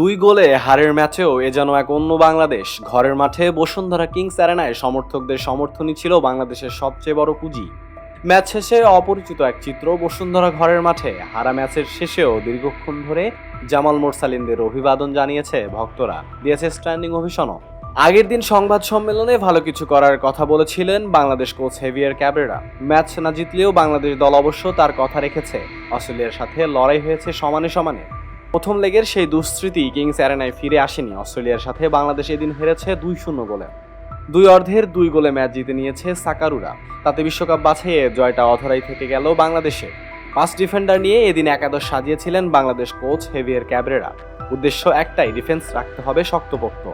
দুই গোলে হারের ম্যাচেও এ যেন এক অন্য বাংলাদেশ। ঘরের মাঠে বসুন্ধরা কিংস অ্যারেনায় সমর্থকদের সমর্থনই ছিল বাংলাদেশের সবচেয়ে বড় পুঁজি। ম্যাচ শেষে অপরিচিত এক চিত্র বসুন্ধরা ঘরের মাঠে। হারা ম্যাচের শেষেও দীর্ঘক্ষণ ধরে জামাল মোরসালিনদের অভিবাদন জানিয়েছে ভক্তরা। দিয়েছে স্ট্যান্ডিং অভিশনও আগের দিন সংবাদ সম্মেলনে ভালো কিছু করার কথা বলেছিলেন Bangladesh coach Javier Cabrera. Match না জিতলেও বাংলাদেশ দল অবশ্য তার কথা রেখেছে। অস্ট্রেলিয়ার সাথে লড়াই হয়েছে সমানে সমানে। প্রথম লেগের সেই দুঃস্মৃতি কিংস অ্যারেনায় ফিরে আসেনি। অস্ট্রেলিয়ার সাথে বাংলাদেশ এদিন হেরেছে দুই শূন্য গোলে। দুই অর্ধের দুই গোলে ম্যাচ জিতে নিয়েছে সাকারুরা। তাতে বিশ্বকাপ বাছাইয়ে জয়টা অধরাই থেকে গেল বাংলাদেশে। পাঁচ ডিফেন্ডার নিয়ে এদিন একাদশ সাজিয়েছিলেন বাংলাদেশ কোচ হেভিয়ার ক্যাবরেরা। উদ্দেশ্য একটাই, ডিফেন্স রাখতে হবে শক্তপোক্ত।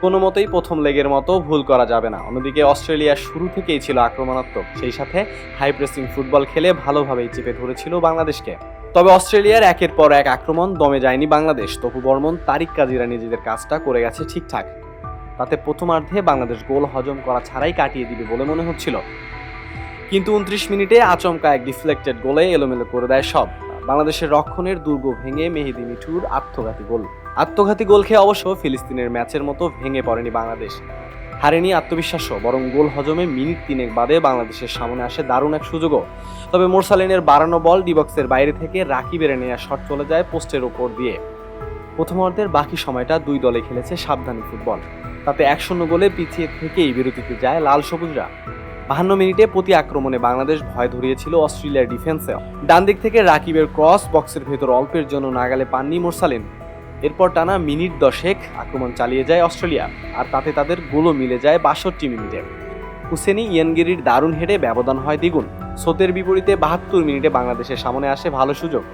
কোনো মতেই প্রথম লেগের মতো ভুল করা যাবে না। অন্যদিকে অস্ট্রেলিয়া শুরু থেকেই ছিল আক্রমণাত্মক। সেই সাথে হাই প্রেসিং ফুটবল খেলে ভালোভাবেই চেপে ধরেছিল বাংলাদেশকে। তবে অস্ট্রেলিয়ার একের পর এক আক্রমণ দমে যায়নি বাংলাদেশ। তপু বর্মন, তারিক কাজিরা নিজেদের কাজটা করে গেছে ঠিকঠাক। তাতে প্রথমার্ধে বাংলাদেশ গোল হজম করা ছাড়াই কাটিয়ে দিবে বলে মনে হচ্ছিল। কিন্তু উনত্রিশ মিনিটে আচমকা এক ডিফ্লেক্টেড গোলে এলোমেলো করে দেয় সব। বাংলাদেশের রক্ষণের দুর্গ ভেঙে মেহেদি মিঠুর আত্মঘাতী গোল। আত্মঘাতী গোল খেয়ে অবশ্য ফিলিস্তিনের ম্যাচের মতো ভেঙে পড়েনি বাংলাদেশ। হারেনি আত্মবিশ্বাসও, বরং গোল হজমে মিনিট তিনেক বাদে বাংলাদেশের সামনে আসে দারুণ এক সুযোগও। তবে মোরসালিনের বাড়ানো বল ডিবক্সের বাইরে থেকে রাকিবের নেওয়া শট চলে যায় পোস্টের ওপর দিয়ে। প্রথমার্ধের বাকি সময়টা দুই দলে খেলেছে সাবধানী ফুটবল। তাতে এক শূন্য গোলে পিছিয়ে থেকেই বিরতিতে যায় লাল সবুজরা। বাহান্ন মিনিটে প্রতি আক্রমণে বাংলাদেশ ভয় ধরিয়েছিল অস্ট্রেলিয়ার ডিফেন্সে ডান দিক থেকে রাকিবের ক্রস বক্সের ভেতর অল্পের জন্য নাগালে পাননি মোরসালিন। এরপর টানা মিনিট দশেক আক্রমণ চালিয়ে যায় অস্ট্রেলিয়া, আর তাতে তাদের গোলও মিলে যায় বাষট্টি মিনিটে। হুসেনি ইয়েনগিরির দারুণ হেডে ব্যবধান হয় দ্বিগুণ। সোতের বিপরীতে বাহাত্তর মিনিটে বাংলাদেশের সামনে আসে ভালো সুযোগ।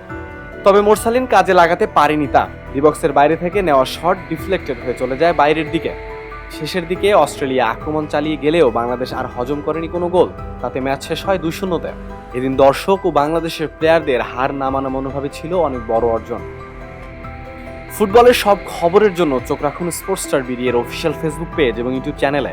তবে মোরসালিন কাজে লাগাতে পারেনি তা। ডিবক্সের বাইরে থেকে নেওয়া শট ডিফ্লেক্টেড হয়ে চলে যায় বাইরের দিকে। শেষের দিকে অস্ট্রেলিয়া আক্রমণ চালিয়ে গেলেও বাংলাদেশ আর হজম করেনি কোনো গোল। তাতে ম্যাচ শেষ হয় দুই শূন্যতে। এদিন দর্শক ও বাংলাদেশের প্লেয়ারদের হার নামানো মনোভাবে ছিল অনেক বড় অর্জন। ফুটবলের সব খবরের জন্য চোখ রাখুন স্পোর্টস স্টার বিডিএর অফিসিয়াল ফেসবুক পেজ এবং ইউটিউব চ্যানেলে।